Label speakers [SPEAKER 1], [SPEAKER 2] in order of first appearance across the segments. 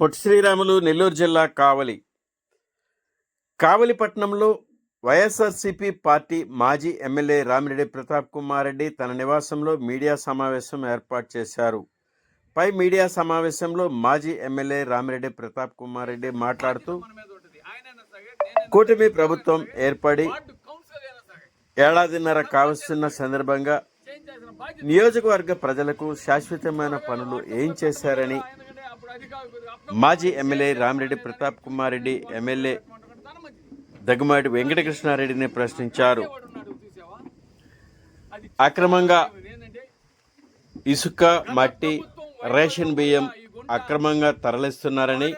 [SPEAKER 1] పొట్టి శ్రీరాములు నెల్లూరు జిల్లా కావలి. కావలిపట్నంలో వైఎస్ఆర్సీపీ పార్టీ మాజీ ఎమ్మెల్యే రామిరెడ్డి ప్రతాప్ కుమార్ రెడ్డి తన నివాసంలో మీడియా సమావేశం ఏర్పాటు చేశారు. పై మీడియా సమావేశంలో మాజీ ఎమ్మెల్యే రామిరెడ్డి ప్రతాప్ కుమార్ రెడ్డి మాట్లాడుతూ కూటమి ప్రభుత్వం ఏర్పడి ఏడాదిన్నర కావస్తున్న సందర్భంగా నియోజకవర్గ ప్రజలకు శాశ్వతమైన పనులు ఏం చేశారని మాజీ ఎమ్మెల్యే రామిరెడ్డి ప్రతాప్ కుమార్ రెడ్డి ఎమ్మెల్యే దగ్గుమాటి వెంకటకృష్ణారెడ్డిని ప్రశ్నించారు. అక్రమంగా ఇసుక మట్టి రేషన్ బియ్యం అక్రమంగా తరలిస్తున్నారని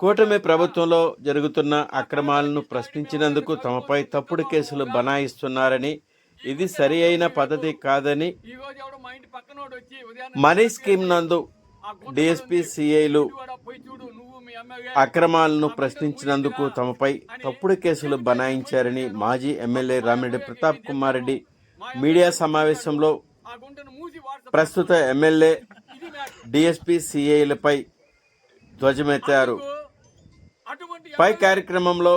[SPEAKER 1] కూటమి ప్రభుత్వంలో జరుగుతున్న అక్రమాలను ప్రశ్నించినందుకు తమపై తప్పుడు కేసులు బనాయిస్తున్నారని ఇది సరి అయిన పద్ధతి కాదని మనీ స్కీమ్ నందు డిఎస్పీ సిఐలు అక్రమాలను ప్రశ్నించినందుకు తమపై తప్పుడు కేసులు బనాయించారని మాజీ ఎమ్మెల్యే రామిరెడ్డి ప్రతాప్ కుమార్ రెడ్డి మీడియా సమావేశంలో ప్రస్తుత ఎమ్మెల్యే డిఎస్పీ సిఐలపై ధ్వజమెత్తారు. పై కార్యక్రమంలో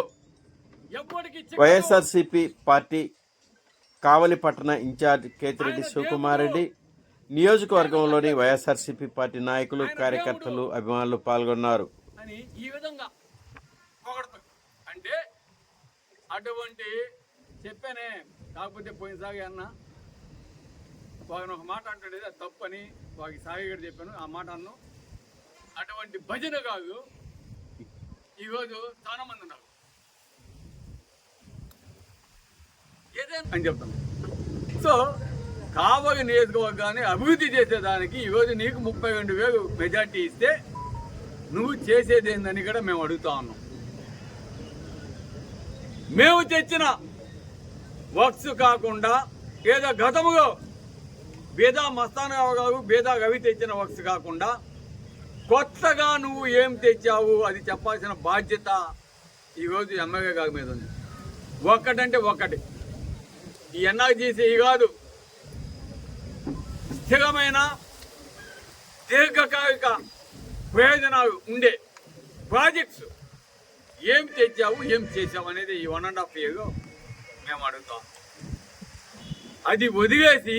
[SPEAKER 1] వైఎస్ఆర్సిపి పార్టీ కావలి పట్టణ ఇన్ఛార్జ్ కేతిరెడ్డి శివకుమార్ రెడ్డి నియోజకవర్గంలోని వైఎస్ఆర్సీపీ పార్టీ నాయకులు కార్యకర్తలు అభిమానులు పాల్గొన్నారు.
[SPEAKER 2] అని ఈ విధంగా అంటే అటువంటి చెప్పానే కాకపోతే పోయినసారి అన్న వాగిన ఒక మాట అంటాడు అది తప్పని వాకి సాగి గారు చెప్పాను ఆ మాట అన్ను. అటువంటి భజన కాదు. ఈరోజు చాలా మంది ఉన్నారు. ఏదైనా అని చెప్తాను. సో కావలి నియోజకవర్గాన్ని అభివృద్ధి చేసేదానికి ఈరోజు నీకు ముప్పై రెండు వేలు మెజార్టీ ఇస్తే నువ్వు చేసేది ఏందని కూడా మేము అడుగుతా ఉన్నాం. మేము తెచ్చిన వర్క్స్ కాకుండా ఏదో గతములో బేదా మస్తానరావు గారు బేదా రవి తెచ్చిన వర్క్స్ కాకుండా కొత్తగా నువ్వు ఏం తెచ్చావు అది చెప్పాల్సిన బాధ్యత ఈరోజు ఎమ్మెల్యే గారి మీద ఉంది. ఒక్కటంటే ఒక్కటి. ఈ ఎన్ఆర్జీసీ కాదు. స్థిరమైన దీర్ఘకాలిక ప్రయోజనాలు ఉండే ప్రాజెక్ట్స్ ఏం తెచ్చావు ఏం చేసావు అనేది ఈ వన్ అండ్ హాఫ్ ఇయర్లో మేము అడుగుతాం. అది వదిలేసి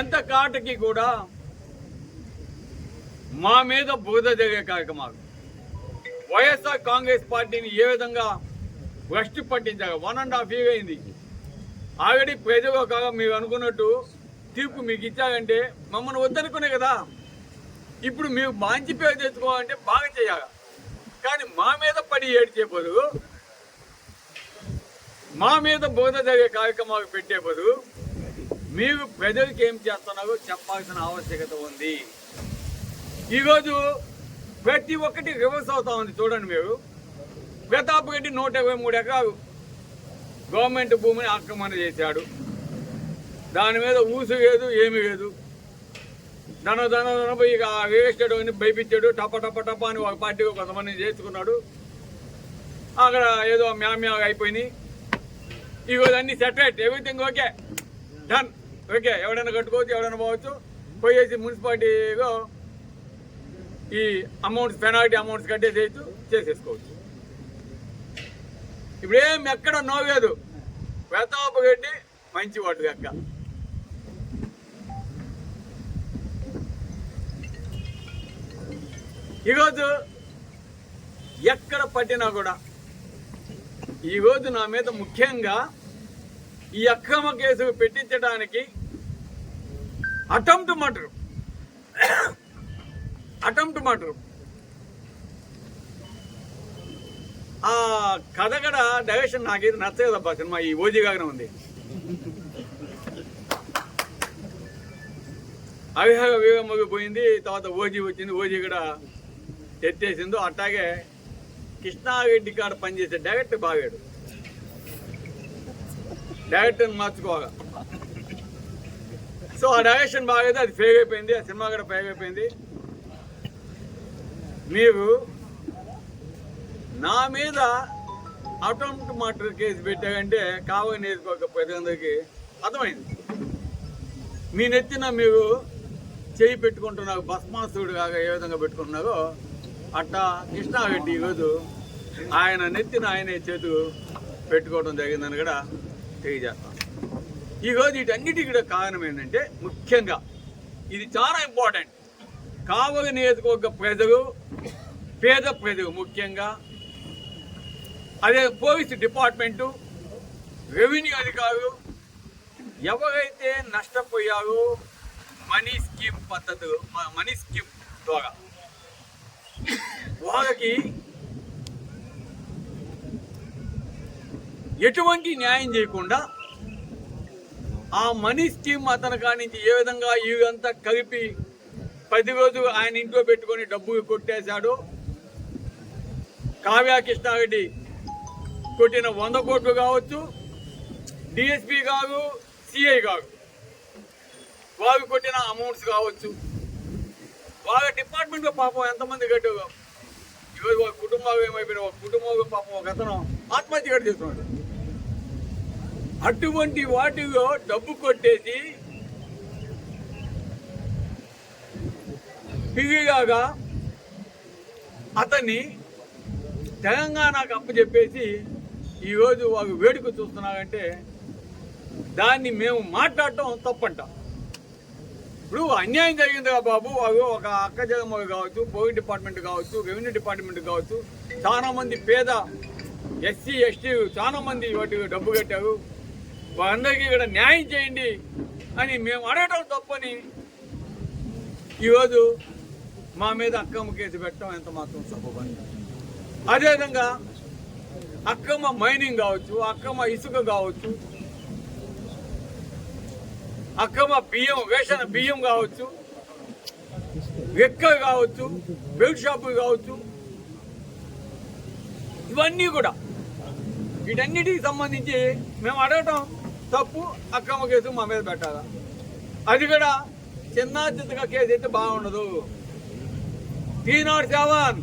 [SPEAKER 2] ఎంత కాటకి కూడా మా మీద బురద జరిగే కార్యక్రమాలు వైఎస్ఆర్ కాంగ్రెస్ పార్టీని ఏ విధంగా భ్రష్టి పట్టించారు? వన్ అండ్ హాఫ్ ఇయర్ అయింది. ఆల్రెడీ ప్రజలు కాగా మీరు అనుకున్నట్టు తీర్పు మీకు ఇచ్చాకంటే మమ్మల్ని వద్దనుకునే కదా. ఇప్పుడు మీరు మంచి పేరు తెచ్చుకోవాలంటే బాగా చేయాలి. కానీ మా మీద పడి ఏడ్చే బదులు మా మీద బోధ జరిగే కార్యక్రమాలు పెట్టే బదులు మీరు ప్రజలకు ఏం చేస్తున్నారో చెప్పాల్సిన ఆవశ్యకత ఉంది. ఈరోజు ప్రతి ఒక్కటి రివర్స్ అవుతా ఉంది చూడండి మీరు. ప్రతాప్ రెడ్డి నూట ఇరవై మూడు ఎకరాలు గవర్నమెంట్ భూమిని ఆక్రమణ చేశాడు. దాని మీద ఊసు లేదు ఏమీ లేదు. ధన ధన ధన పోయి ఇక ఆ అని భయపించాడు టప టప టప అని ఒక పార్టీ కొంతమంది చేసుకున్నాడు. అక్కడ ఏదో మ్యామ్యా అయిపోయినాయి. ఇగో అన్ని సెటరేట్ ఎవ్రీథింగ్ ఓకే డన్ ఓకే ఎవడైనా కట్టుకోవచ్చు ఎవడైనా పోవచ్చు. పోయేసి మున్సిపాలిటీగా ఈ అమౌంట్స్ పెనాల్టీ అమౌంట్స్ కట్టేసేయచ్చు చేసేసుకోవచ్చు. ఇప్పుడేం ఎక్కడ నోవేదు ప్రతాప్ రెడ్డి మంచి వాడు ఈరోజు ఎక్కడ పట్టినా కూడా ఈరోజు నా మీద ముఖ్యంగా ఈ అక్రమ కేసు పెట్టించడానికి అటెంప్ట్ మటర్ అటెంప్ట్ మటర్ ఆ కథ కూడా డైరెక్షన్ నాకేది నచ్చలేదబ్బా సినిమా ఈ ఓజీగానే ఉంది. అవిహాగ వివేమగు పోయింది తర్వాత ఓజీ వచ్చింది ఓజీ కూడా తెచ్చేసిందో అట్లాగే కృష్ణారెడ్డి కాడ పనిచేసే డైరెక్టర్ బాగాడు డైరెక్టర్ మార్చుకోగా సో ఆ డైరెక్షన్ బాగైతే అది ఫెయిల్ అయిపోయింది. ఆ సినిమా కూడా ఫెయిల్ అయిపోయింది. మీరు నా మీద అటెంప్ట్ మర్డర్ కేసు పెట్టారంటే కావని నేర్చుకోక ప్రజలందరికీ అర్థమైంది. మీ నెత్తిన మీరు చేయి పెట్టుకుంటున్నారు భస్మాసుడు కాగా ఏ విధంగా పెట్టుకుంటున్నారో అట్టా కృష్ణారెడ్డి ఈరోజు ఆయన నెత్తిన ఆయనే చేతు పెట్టుకోవడం జరిగిందని కూడా తెలియజేస్తాం. ఈరోజు వీటన్నిటికీ కూడా కారణం ఏంటంటే ముఖ్యంగా ఇది చాలా ఇంపార్టెంట్. కావలి నియోజకవర్గ ప్రజలు పేద ప్రజలు ముఖ్యంగా అదే పోలీసు డిపార్ట్మెంటు రెవెన్యూ అధికారులు ఎవరైతే నష్టపోయారో మనీ స్కీమ్ పద్ధతులు మ- మనీ స్కీమ్ ద్వారా వాళ్ళకి ఎటువంటి న్యాయం చేయకుండా ఆ మనీ స్కీమ్ అతని కానించి నుంచి ఏ విధంగా ఇదంతా కలిపి పది రోజు ఆయన ఇంట్లో పెట్టుకొని డబ్బు కొట్టేశాడు కావ్య కృష్ణారెడ్డి కొట్టిన వంద కోట్లు కావచ్చు డిఎస్పి కాదు సిఐ కాదు. వారు కొట్టిన అమౌంట్స్ కావచ్చు. వాళ్ళ డిపార్ట్మెంట్లో పాపం ఎంతమంది కట్టారు ఈరోజు ఒక కుటుంబం ఏమైపోయిన ఒక కుటుంబం పాపం ఒక అతను ఆత్మహత్య కూడా చేస్తున్నాడు అటువంటి వాటిలో డబ్బు కొట్టేసి పిగిగాగా అతన్ని తెలంగాణకు అప్పచెప్పేసి ఈరోజు వాళ్ళు వేడుక చూస్తున్నారంటే దాన్ని మేము మాట్లాడటం తప్పంటాం. ఇప్పుడు అన్యాయం జరిగింది కదా బాబు. అవి ఒక అక్క జగమ్మ కావచ్చు పోలీస్ డిపార్ట్మెంట్ కావచ్చు రెవెన్యూ డిపార్ట్మెంట్ కావచ్చు చాలా మంది పేద ఎస్సీ ఎస్టీ చాలా మంది వాటి డబ్బు కట్టారు. వాళ్ళందరికీ ఇక్కడ న్యాయం చేయండి అని మేము అడగటం తప్పని ఈరోజు మా మీద అక్కమ్మ కేసు పెట్టడం ఎంత మాత్రం సబబని అదేవిధంగా అక్కమ్మ మైనింగ్ కావచ్చు అక్కమ్మ ఇసుక కావచ్చు అక్రమ బియ్యం వేసిన బియ్యం కావచ్చు వెక్క కావచ్చు బెల్ట్ షాపులు కావచ్చు ఇవన్నీ కూడా. వీటన్నిటికి సంబంధించి మేము అడగటం తప్పు అక్రమ కేసు మా మీద పెట్టాలా? అది కూడా చిన్న చిత్తగా కేసు అయితే బాగుండదు. Three not seven.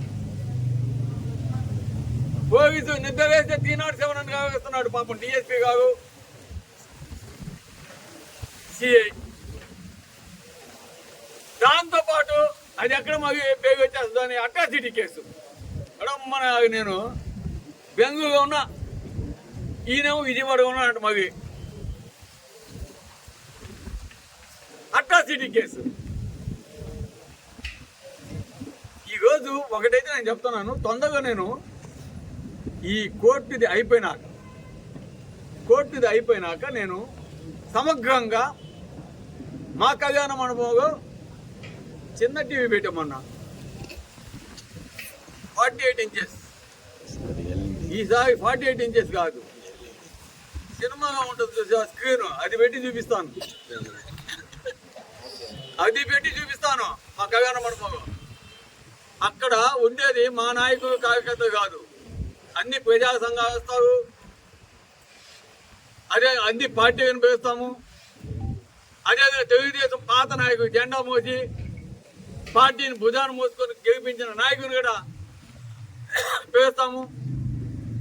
[SPEAKER 2] పోలీసు నిద్ర వేస్తే త్రీ నాట్ సెవెన్ అని కావేస్తున్నాడు పాపం డిఎస్పీ గారు. సిఐ. దాంతోపాటు అది ఎక్కడ మాకు పేరు వచ్చేస్తుంది అని అట్రాసిటీ కేసు. మన నేను బెంగళూరులో ఉన్నా. ఈయనేమో విజయవాడలో అంట మగి అట్రాసిటీ కేసు. ఈరోజు ఒకటైతే నేను చెప్తున్నాను తొందరగా నేను ఈ కోర్టుది అయిపోయినాక కోర్టుది అయిపోయినాక నేను సమగ్రంగా మా కళ్యాణ మండపంలో చిన్న టీవీ పెట్టామన్నా. ఫార్టీ ఎయిట్ ఇంచెస్ ఈసారి ఫార్టీ ఎయిట్ ఇంచెస్ కాదు. సినిమాగా ఉంటుంది చూసా స్క్రీన్ అది పెట్టి చూపిస్తాను. అది పెట్టి చూపిస్తాను. మా కళ్యాణ మండపంలో అక్కడ ఉండేది మా నాయకులు కార్యకర్తలు కాదు. అన్ని ప్రజా సంఘాలు వస్తారు. అదే అన్ని పార్టీ కనిపిస్తాము అదేవిధంగా తెలుగుదేశం పాత నాయకుడు జెండా మోసి పార్టీని భుజాన్ని మోసుకొని గెలిపించిన నాయకుని కూడా పిలుస్తాము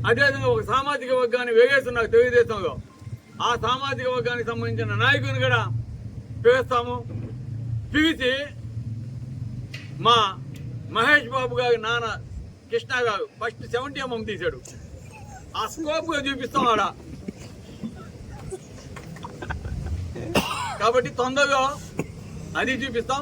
[SPEAKER 2] అదేవిధంగా ఒక సామాజిక వర్గాన్ని వేగేస్తున్నారు తెలుగుదేశంలో ఆ సామాజిక వర్గానికి సంబంధించిన నాయకుని కూడా పిలుస్తాము పిలిచి మా మహేష్ బాబు గారి నాన్న కృష్ణ గారు ఫస్ట్ సెవెంటీ ఎంఎం తీశాడు. ఆ స్కోప్గా చూపిస్తాం ఆడ. కాబట్టి తొందరగా అది చూపిస్తాం.